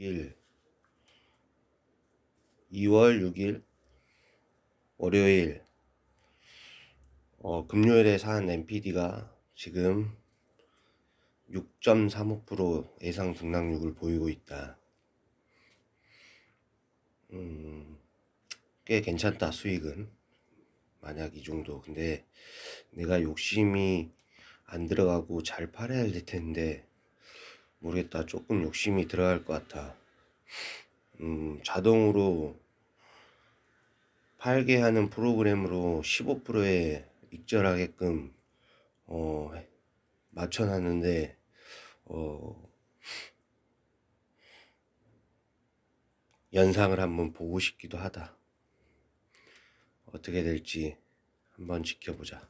6일. 2월 6일 월요일. 어, 금요일에 산 NPD가 지금 6.35% 예상 등락률을 보이고 있다. 음, 꽤 괜찮다 수익은. 만약 이 정도. 근데 내가 욕심이 안 들어가고 잘 팔아야 될 텐데 모르겠다 조금 욕심이 들어갈 것 같아 음, 자동으로 팔게 하는 프로그램으로 15%에 익절하게끔 어, 맞춰놨는데 어, 연상을 한번 보고 싶기도 하다. 어떻게 될지 한번 지켜보자.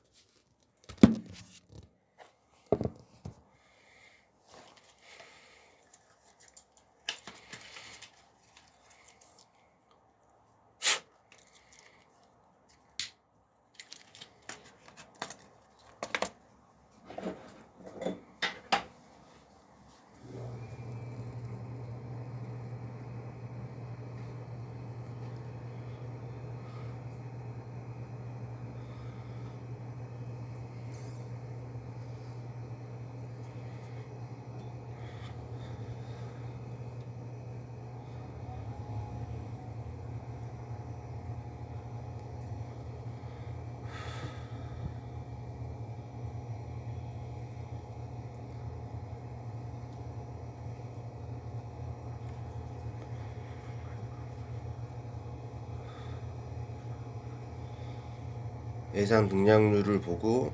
예상 등락률을 보고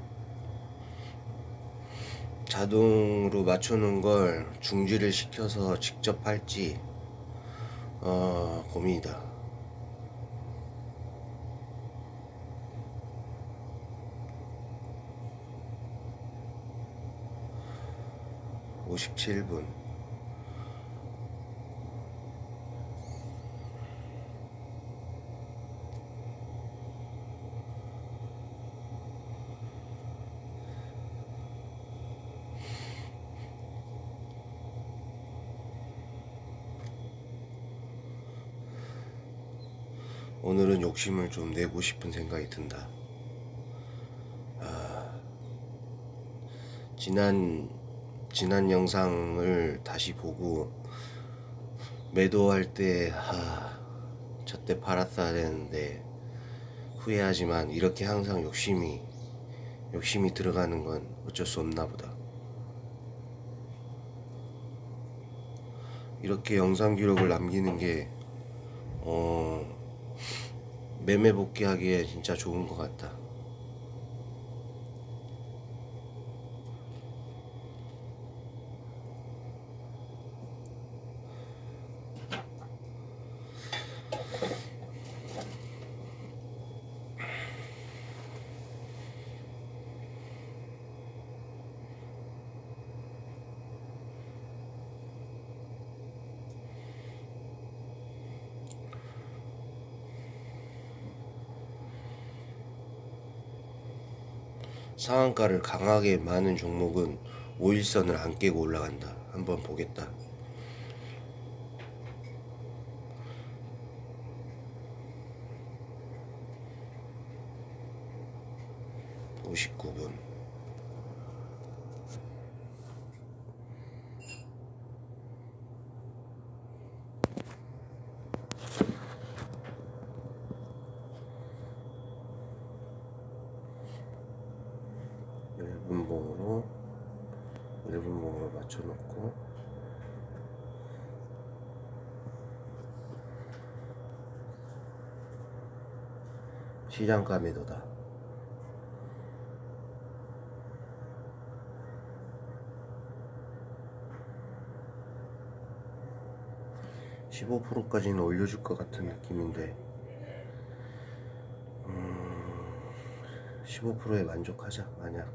자동으로 맞춰놓은 걸 중지를 시켜서 직접 할지 어, 고민이다. 오십칠 분 오늘은 욕심을 좀 내고 싶은 생각이 든다. 아, 지난 지난 영상을 다시 보고 매도할 때 하, 저때 팔았어야 되는데 후회하지만 이렇게 항상 욕심이 욕심이 들어가는 건 어쩔 수 없나 보다. 이렇게 영상 기록을 남기는 게 어, 매매 복귀하기에 진짜 좋은 것 같다. 상한가를 강하게 많은 종목은 5일선을 안 깨고 올라간다. 한번 보겠다. 오십구 분 일분봉으로 일분봉으로 맞춰놓고 시장가 매도다. 십오 프로까지는 올려줄 것 같은 느낌인데, 음, 15%에 만족하자. 만약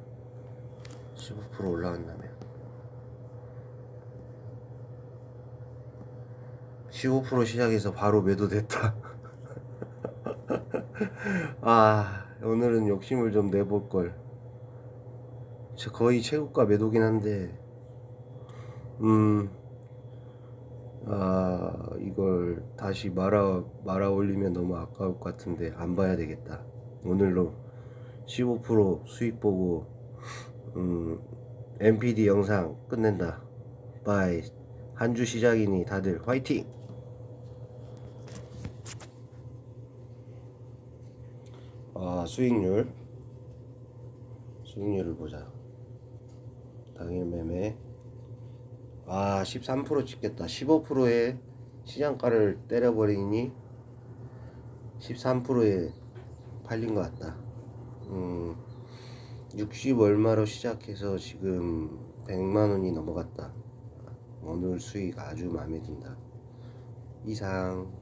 15% 올라간다면 15% 시작해서 바로 매도됐다. 아 오늘은 욕심을 좀 내볼 걸. 거의 최고가 매도긴 한데 음, 아 이걸 다시 말아 말아 올리면 너무 아까울 것 같은데 안 봐야 되겠다. 오늘로 15% 수익 보고 음, MPD 영상 끝낸다. 바이. 한 주 시작이니 다들 화이팅! 아, 수익률. 수익률을 보자. 당일 매매. 아, 13% 찍겠다. 15%에 시장가를 때려버리니 13%에 팔린 것 같다. 음, 60 얼마로 시작해서 지금 100만 원이 넘어갔다. 오늘 수익 아주 마음에 든다. 이상.